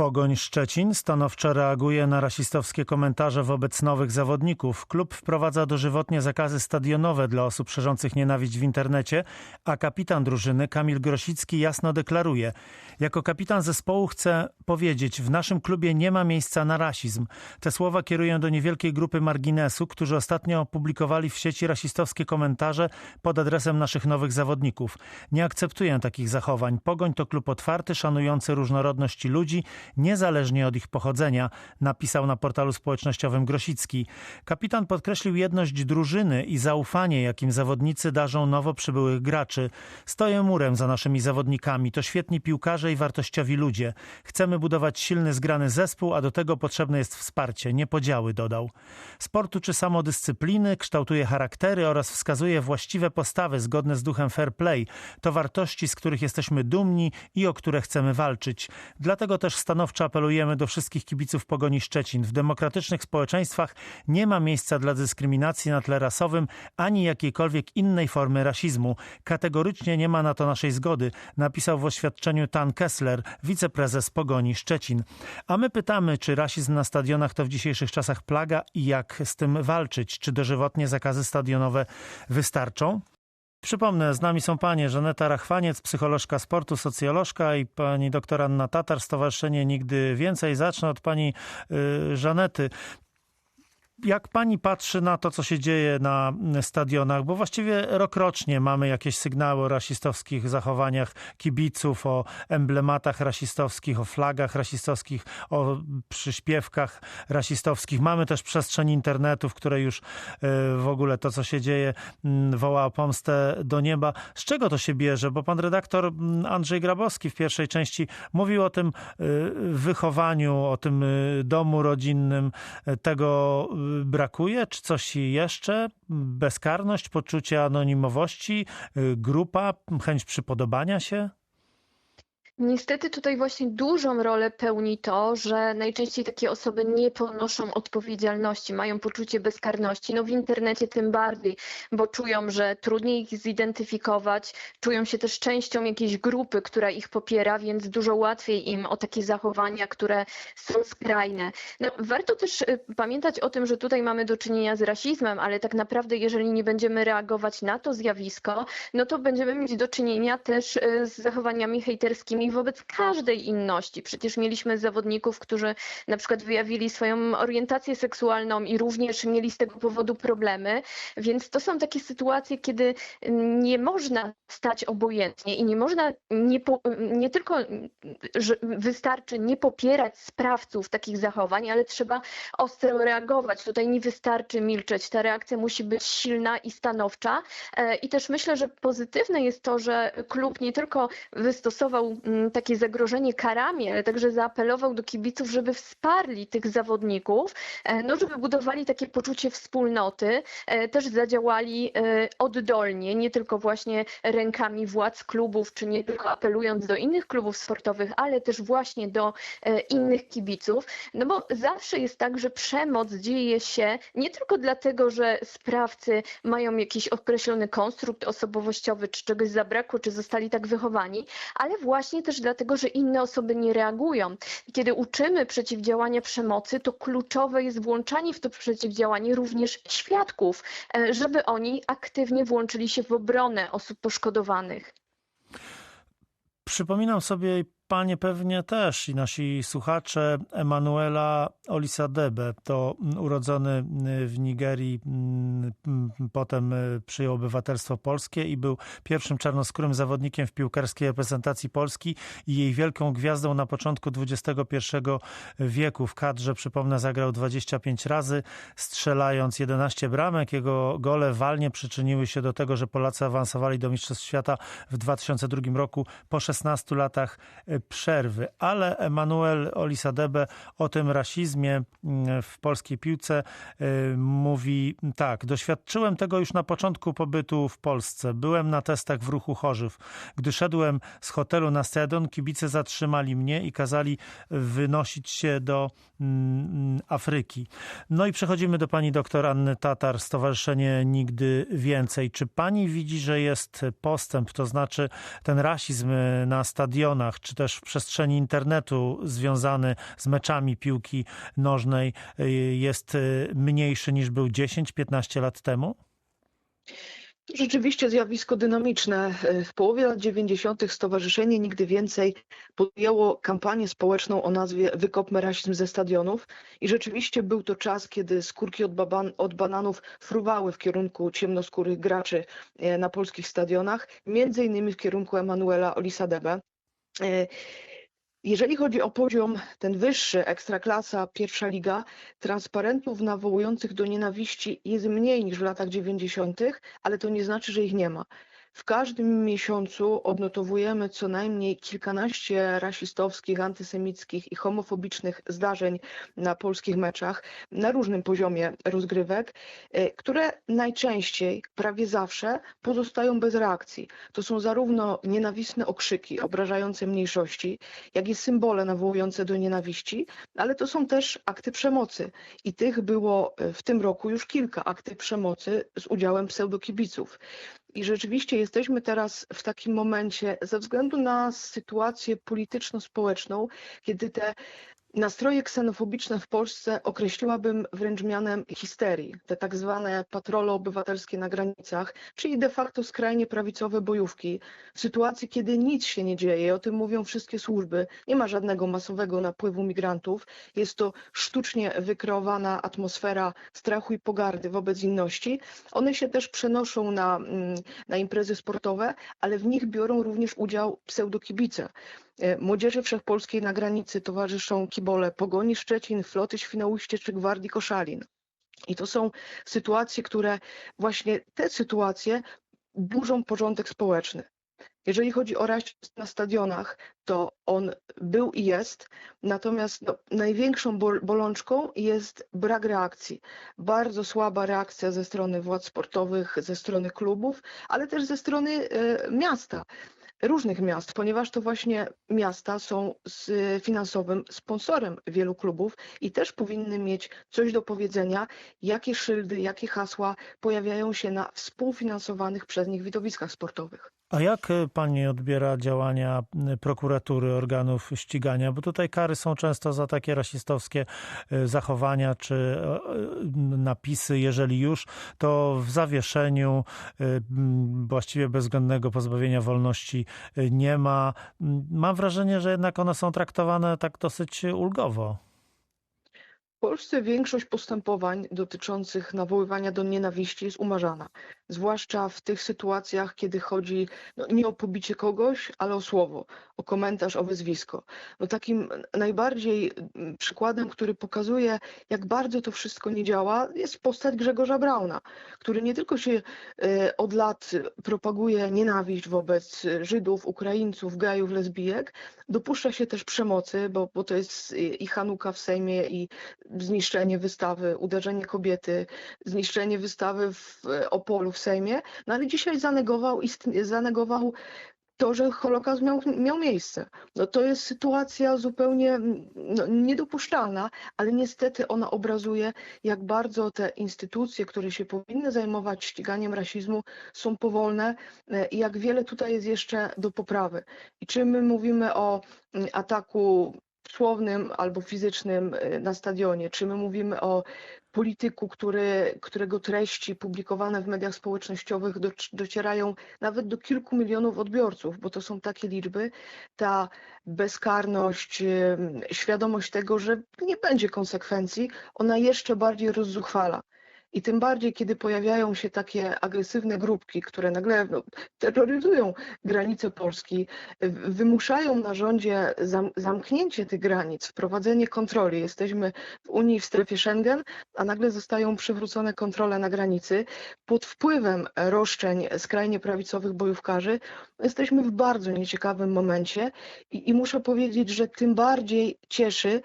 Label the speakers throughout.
Speaker 1: Pogoń Szczecin stanowczo reaguje na rasistowskie komentarze wobec nowych zawodników. Klub wprowadza dożywotnie zakazy stadionowe dla osób szerzących nienawiść w internecie, a kapitan drużyny Kamil Grosicki jasno deklaruje: Jako kapitan zespołu chcę powiedzieć, w naszym klubie nie ma miejsca na rasizm. Te słowa kieruję do niewielkiej grupy marginesu, którzy ostatnio opublikowali w sieci rasistowskie komentarze pod adresem naszych nowych zawodników. Nie akceptuję takich zachowań. Pogoń to klub otwarty, szanujący różnorodność ludzi niezależnie od ich pochodzenia, napisał na portalu społecznościowym Grosicki. Kapitan podkreślił jedność drużyny i zaufanie, jakim zawodnicy darzą nowo przybyłych graczy. Stoję murem za naszymi zawodnikami. To świetni piłkarze i wartościowi ludzie. Chcemy budować silny, zgrany zespół, a do tego potrzebne jest wsparcie, nie podziały, dodał. Sportu czy samodyscypliny kształtuje charaktery oraz wskazuje właściwe postawy zgodne z duchem fair play. To wartości, z których jesteśmy dumni i o które chcemy walczyć. Dlatego też stanowczo apelujemy do wszystkich kibiców Pogoni Szczecin. W demokratycznych społeczeństwach nie ma miejsca dla dyskryminacji na tle rasowym ani jakiejkolwiek innej formy rasizmu. Kategorycznie nie ma na to naszej zgody, napisał w oświadczeniu Tan Kessler, wiceprezes Pogoni Szczecin. A my pytamy, czy rasizm na stadionach to w dzisiejszych czasach plaga i jak z tym walczyć? Czy dożywotnie zakazy stadionowe wystarczą? Przypomnę, z nami są panie Żaneta Rachwaniec, psycholożka sportu, socjolożka i pani doktor Anna Tatar, Stowarzyszenie Nigdy Więcej. Zacznę od pani y, Żanety jak pani patrzy na to, co się dzieje na stadionach, bo właściwie rokrocznie mamy jakieś sygnały o rasistowskich zachowaniach kibiców, o emblematach rasistowskich, o flagach rasistowskich, o przyśpiewkach rasistowskich. Mamy też przestrzeń internetu, w której już y, w ogóle to, co się dzieje, woła o pomstę do nieba. Z czego to się bierze? Bo pan redaktor Andrzej Grabowski w pierwszej części mówił o tym y, wychowaniu, o tym y, domu rodzinnym, tego brakuje? Czy coś jeszcze? Bezkarność, poczucie anonimowości, grupa, chęć przypodobania się?
Speaker 2: Niestety tutaj właśnie dużą rolę pełni to, że najczęściej takie osoby nie ponoszą odpowiedzialności, mają poczucie bezkarności. No w internecie tym bardziej, bo czują, że trudniej ich zidentyfikować, czują się też częścią jakiejś grupy, która ich popiera, więc dużo łatwiej im o takie zachowania, które są skrajne. No, warto też y, pamiętać o tym, że tutaj mamy do czynienia z rasizmem, ale tak naprawdę jeżeli nie będziemy reagować na to zjawisko, no to będziemy mieć do czynienia też y, z zachowaniami hejterskimi wobec każdej inności. Przecież mieliśmy zawodników, którzy na przykład wyjawili swoją orientację seksualną i również mieli z tego powodu problemy, więc to są takie sytuacje, kiedy nie można stać obojętnie i nie można nie, po, nie tylko że wystarczy nie popierać sprawców takich zachowań, ale trzeba ostro reagować. Tutaj nie wystarczy milczeć. Ta reakcja musi być silna i stanowcza. E, I też myślę, że pozytywne jest to, że klub nie tylko wystosował takie zagrożenie karami, ale także zaapelował do kibiców, żeby wsparli tych zawodników, e, no żeby budowali takie poczucie wspólnoty, e, też zadziałali e, oddolnie, nie tylko właśnie rękami władz klubów, czy nie tylko apelując do innych klubów sportowych, ale też właśnie do innych kibiców, no bo zawsze jest tak, że przemoc dzieje się nie tylko dlatego, że sprawcy mają jakiś określony konstrukt osobowościowy, czy czegoś zabrakło, czy zostali tak wychowani, ale właśnie też dlatego, że inne osoby nie reagują. Kiedy uczymy przeciwdziałania przemocy, to kluczowe jest włączanie w to przeciwdziałanie również świadków, e, żeby oni aktywnie włączyli się w obronę osób poszkodowanych.
Speaker 1: Przypominam sobie panie pewnie też i nasi słuchacze Emanuela Olisadebe. To urodzony w Nigerii, mm, potem przyjął obywatelstwo polskie i był pierwszym czarnoskórym zawodnikiem w piłkarskiej reprezentacji Polski i jej wielką gwiazdą na początku XXI wieku. W kadrze, przypomnę, zagrał 25 razy, strzelając 11 bramek. Jego gole walnie przyczyniły się do tego, że Polacy awansowali do Mistrzostw Świata w 2002 roku po 16 latach przerwy, ale Emanuel Olisadebe o tym rasizmie mm, w polskiej piłce y, mówi tak. Doświadczyłem tego już na początku pobytu w Polsce. Byłem na testach w ruchu Chorzów. Gdy szedłem z hotelu na stadion, kibice zatrzymali mnie i kazali wynosić się do mm, Afryki. No i przechodzimy do pani doktor Anny Tatar, Stowarzyszenie Nigdy Więcej. Czy pani widzi, że jest postęp, to znaczy ten rasizm na stadionach, czy też też w przestrzeni internetu związany z meczami piłki nożnej y, jest y, mniejszy niż był 10-15 lat temu?
Speaker 3: Rzeczywiście zjawisko dynamiczne. W połowie lat 90. Stowarzyszenie Nigdy Więcej podjęło kampanię społeczną o nazwie Wykopmy rasizm ze stadionów i rzeczywiście był to czas, kiedy skórki od, baban, od bananów fruwały w kierunku ciemnoskórych graczy na polskich stadionach, między innymi w kierunku Emanuela Olisadebe. E, jeżeli chodzi o poziom ten wyższy, ekstraklasa, pierwsza liga, transparentów nawołujących do nienawiści jest mniej niż w latach 90., ale to nie znaczy, że ich nie ma. W każdym miesiącu odnotowujemy co najmniej kilkanaście rasistowskich, antysemickich i homofobicznych zdarzeń na polskich meczach na różnym poziomie rozgrywek, e, które najczęściej, prawie zawsze pozostają bez reakcji. To są zarówno nienawistne okrzyki obrażające mniejszości, jak i symbole nawołujące do nienawiści, ale to są też akty przemocy. I tych było e, w tym roku już kilka akty przemocy z udziałem pseudokibiców. I rzeczywiście jesteśmy teraz w takim momencie, ze względu na sytuację polityczno-społeczną, kiedy te Nastroje ksenofobiczne w Polsce określiłabym wręcz mianem histerii. Te tak zwane patrole obywatelskie na granicach, czyli de facto skrajnie prawicowe bojówki. W sytuacji, kiedy nic się nie dzieje, o tym mówią wszystkie służby, nie ma żadnego masowego napływu migrantów, jest to sztucznie wykreowana atmosfera strachu i pogardy wobec inności. One się też przenoszą na, mm, na imprezy sportowe, ale w nich biorą również udział pseudokibice. E, Młodzieży Wszechpolskiej na granicy towarzyszą kibole Pogoni Szczecin, Floty Świnoujście czy Gwardii Koszalin. I to są sytuacje, które właśnie te sytuacje burzą porządek społeczny. Jeżeli chodzi o rasizm na stadionach, to on był i jest, natomiast no, największą bol bolączką jest brak reakcji. Bardzo słaba reakcja ze strony władz sportowych, ze strony klubów, ale też ze strony y, miasta różnych miast, ponieważ to właśnie miasta są z finansowym sponsorem wielu klubów i też powinny mieć coś do powiedzenia, jakie szyldy, jakie hasła pojawiają się na współfinansowanych przez nich widowiskach sportowych.
Speaker 1: A jak y, pani odbiera działania prokuratury, organów ścigania? Bo tutaj kary są często za takie rasistowskie y, zachowania czy napisy, jeżeli już, to w zawieszeniu właściwie bezwzględnego pozbawienia wolności nie ma. Mam wrażenie, że jednak one są traktowane tak dosyć ulgowo.
Speaker 3: W Polsce większość postępowań dotyczących nawoływania do nienawiści jest umarzana, zwłaszcza w tych sytuacjach, kiedy chodzi no, nie o pobicie kogoś, ale o słowo, o komentarz, o wyzwisko. No, takim najbardziej mm, przykładem, który pokazuje, jak bardzo to wszystko nie działa, jest postać Grzegorza Brauna, który nie tylko się e, od lat propaguje nienawiść wobec Żydów, Ukraińców, gejów, lesbijek, dopuszcza się też przemocy, bo, bo to jest i Hanuka w Sejmie, i zniszczenie wystawy, uderzenie kobiety, zniszczenie wystawy w Opolu w Sejmie, no ale dzisiaj zanegował, zanegował to, że Holokaust miał, miał miejsce. No to jest sytuacja zupełnie no, niedopuszczalna, ale niestety ona obrazuje, jak bardzo te instytucje, które się powinny zajmować ściganiem rasizmu, są powolne e, i jak wiele tutaj jest jeszcze do poprawy. I czy my mówimy o mm, ataku słownym albo fizycznym y, na stadionie, czy my mówimy o polityku, który, którego treści publikowane w mediach społecznościowych docierają nawet do kilku milionów odbiorców, bo to są takie liczby, ta bezkarność, świadomość tego, że nie będzie konsekwencji, ona jeszcze bardziej rozzuchwala. I tym bardziej, kiedy pojawiają się takie agresywne grupki, które nagle no, terroryzują granice Polski, wymuszają na rządzie zam zamknięcie tych granic, wprowadzenie kontroli. Jesteśmy w Unii, w strefie Schengen, a nagle zostają przywrócone kontrole na granicy. Pod wpływem roszczeń skrajnie prawicowych bojówkarzy jesteśmy w bardzo nieciekawym momencie i, i muszę powiedzieć, że tym bardziej cieszy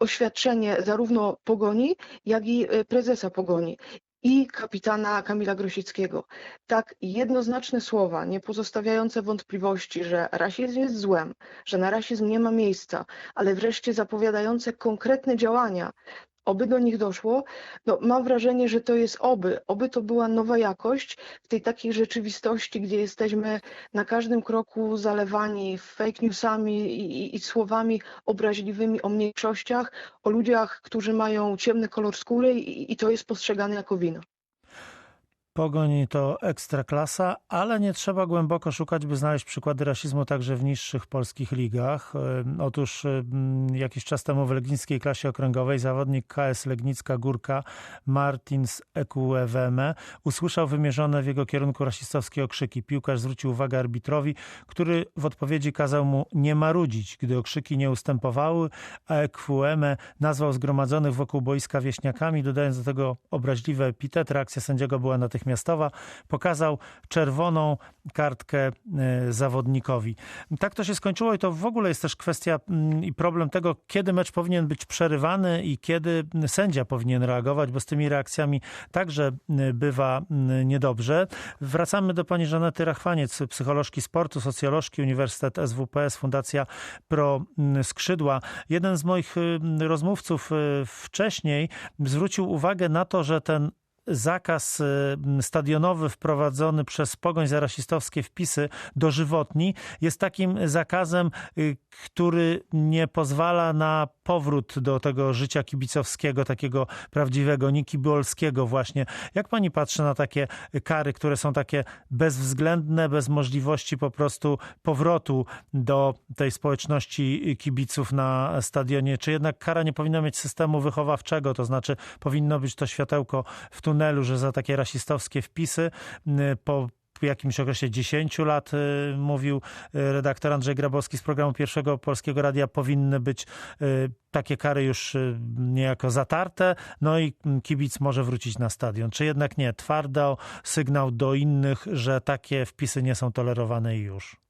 Speaker 3: oświadczenie zarówno Pogoni, jak i e, prezesa Pogoni i kapitana Kamila Grosickiego. Tak jednoznaczne słowa, nie pozostawiające wątpliwości, że rasizm jest złem, że na rasizm nie ma miejsca, ale wreszcie zapowiadające konkretne działania, oby do nich doszło. No, mam wrażenie, że to jest oby, oby to była nowa jakość w tej takiej rzeczywistości, gdzie jesteśmy na każdym kroku zalewani fake newsami i, i, i słowami obraźliwymi o mniejszościach, o ludziach, którzy mają ciemny kolor skóry i, i to jest postrzegane jako wina.
Speaker 1: Pogoń to ekstraklasa, ale nie trzeba głęboko szukać, by znaleźć przykłady rasizmu także w niższych polskich ligach. Otóż jakiś czas temu w legnickiej klasie okręgowej zawodnik KS Legnicka Górka Martins Ekueweme usłyszał wymierzone w jego kierunku rasistowskie okrzyki. Piłkarz zwrócił uwagę arbitrowi, który w odpowiedzi kazał mu nie marudzić, gdy okrzyki nie ustępowały, a Ekueweme nazwał zgromadzonych wokół boiska wieśniakami, dodając do tego obraźliwy epitet. Reakcja sędziego była natychmiastowa. Pokazał czerwoną kartkę e, zawodnikowi. Tak to się skończyło i to w ogóle jest też kwestia mm, i problem tego, kiedy mecz powinien być przerywany i kiedy sędzia powinien reagować, bo z tymi reakcjami także y, bywa y, niedobrze. Wracamy do pani Żanety Rachwaniec, psycholożki sportu, socjolożki, Uniwersytet SWPS, Fundacja Pro y, Skrzydła. Jeden z moich y, rozmówców y, wcześniej zwrócił uwagę na to, że ten zakaz y, stadionowy wprowadzony przez Pogoń za rasistowskie wpisy dożywotni jest takim zakazem, y, który nie pozwala na powrót do tego życia kibicowskiego, takiego prawdziwego, nikibolskiego właśnie. Jak pani patrzy na takie kary, które są takie bezwzględne, bez możliwości po prostu powrotu do tej społeczności kibiców na stadionie? Czy jednak kara nie powinna mieć systemu wychowawczego, to znaczy powinno być to światełko w tunelu, że za takie rasistowskie wpisy y, po w jakimś okresie 10 lat, y, mówił y, redaktor Andrzej Grabowski z programu Pierwszego Polskiego Radia, powinny być takie kary już niejako zatarte, no i mm, kibic może wrócić na stadion. Czy jednak nie? Twardo sygnał do innych, że takie wpisy nie są tolerowane już.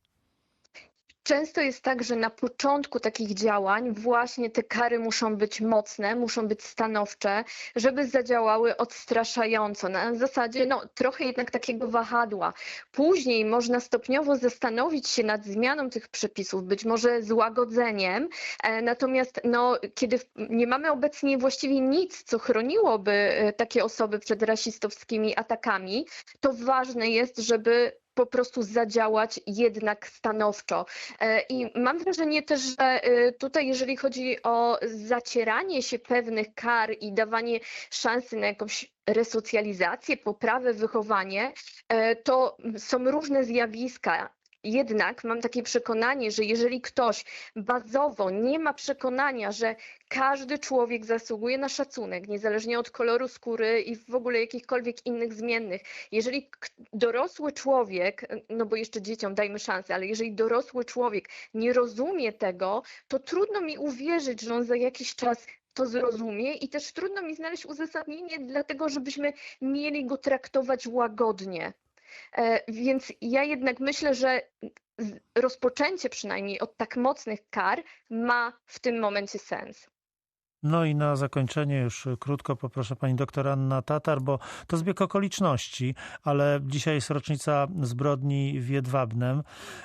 Speaker 2: Często jest tak, że na początku takich działań właśnie te kary muszą być mocne, muszą być stanowcze, żeby zadziałały odstraszająco. Na zasadzie no, trochę jednak takiego wahadła. Później można stopniowo zastanowić się nad zmianą tych przepisów, być może złagodzeniem. E, Natomiast no, kiedy nie mamy obecnie właściwie nic, co chroniłoby e, takie osoby przed rasistowskimi atakami, to ważne jest, żeby po prostu zadziałać jednak stanowczo. E, I mam wrażenie też, że e, tutaj, jeżeli chodzi o zacieranie się pewnych kar i dawanie szansy na jakąś resocjalizację, poprawę, wychowanie, e, to są różne zjawiska. Jednak mam takie przekonanie, że jeżeli ktoś bazowo nie ma przekonania, że każdy człowiek zasługuje na szacunek, niezależnie od koloru skóry i w ogóle jakichkolwiek innych zmiennych, jeżeli dorosły człowiek, no bo jeszcze dzieciom dajmy szansę, ale jeżeli dorosły człowiek nie rozumie tego, to trudno mi uwierzyć, że on za jakiś czas to zrozumie i też trudno mi znaleźć uzasadnienie dlatego, żebyśmy mieli go traktować łagodnie. E, Więc ja jednak myślę, że rozpoczęcie przynajmniej od tak mocnych kar ma w tym momencie sens.
Speaker 1: No i na zakończenie już krótko poproszę pani doktor Anna Tatar, bo to zbieg okoliczności, ale dzisiaj jest rocznica zbrodni w Jedwabnem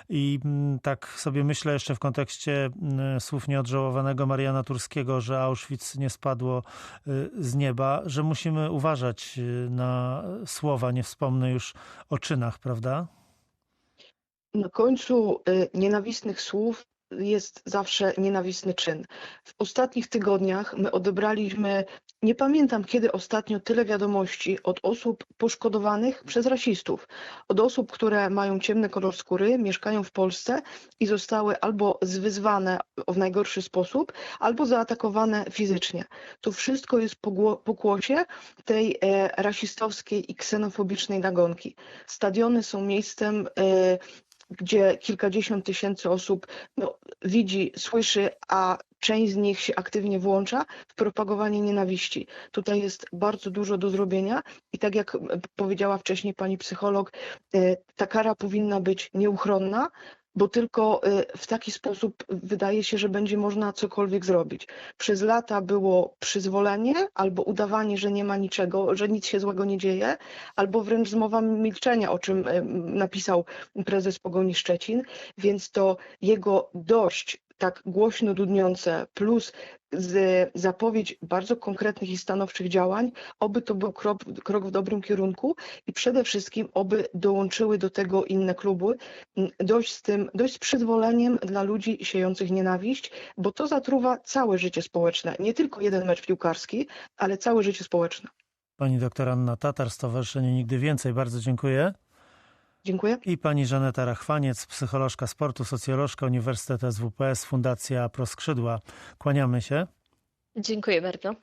Speaker 1: i mm, tak sobie myślę jeszcze w kontekście mm, słów nieodżałowanego Mariana Turskiego, że Auschwitz nie spadło y, z nieba, że musimy uważać y, na słowa, nie wspomnę już o czynach, prawda?
Speaker 3: Na końcu y, nienawistnych słów jest zawsze nienawistny czyn. W ostatnich tygodniach my odebraliśmy, nie pamiętam kiedy ostatnio, tyle wiadomości od osób poszkodowanych przez rasistów. Od osób, które mają ciemny kolor skóry, mieszkają w Polsce i zostały albo zwyzwane w najgorszy sposób, albo zaatakowane fizycznie. To wszystko jest pokłosie tej e, rasistowskiej i ksenofobicznej nagonki. Stadiony są miejscem e, gdzie kilkadziesiąt tysięcy osób no, widzi, słyszy, a część z nich się aktywnie włącza w propagowanie nienawiści. Tutaj jest bardzo dużo do zrobienia i tak jak powiedziała wcześniej pani psycholog, e, ta kara powinna być nieuchronna, bo tylko e, w taki sposób wydaje się, że będzie można cokolwiek zrobić. Przez lata było przyzwolenie albo udawanie, że nie ma niczego, że nic się złego nie dzieje, albo wręcz zmowa milczenia, o czym napisał prezes Pogoni Szczecin, więc to jego dość tak głośno dudniące, plus zapowiedź bardzo konkretnych i stanowczych działań, oby to był krok, krok w dobrym kierunku i przede wszystkim oby dołączyły do tego inne kluby, dość z tym, dość z przyzwoleniem dla ludzi siejących nienawiść, bo to zatruwa całe życie społeczne, nie tylko jeden mecz piłkarski, ale całe życie społeczne.
Speaker 1: Pani doktor Anna Tatar, Stowarzyszenie Nigdy Więcej. Bardzo dziękuję.
Speaker 3: Dziękuję.
Speaker 1: I pani Żaneta Rachwaniec, psycholożka sportu, socjolożka Uniwersytet SWPS, Fundacja Proskrzydła. Kłaniamy się.
Speaker 2: Dziękuję bardzo.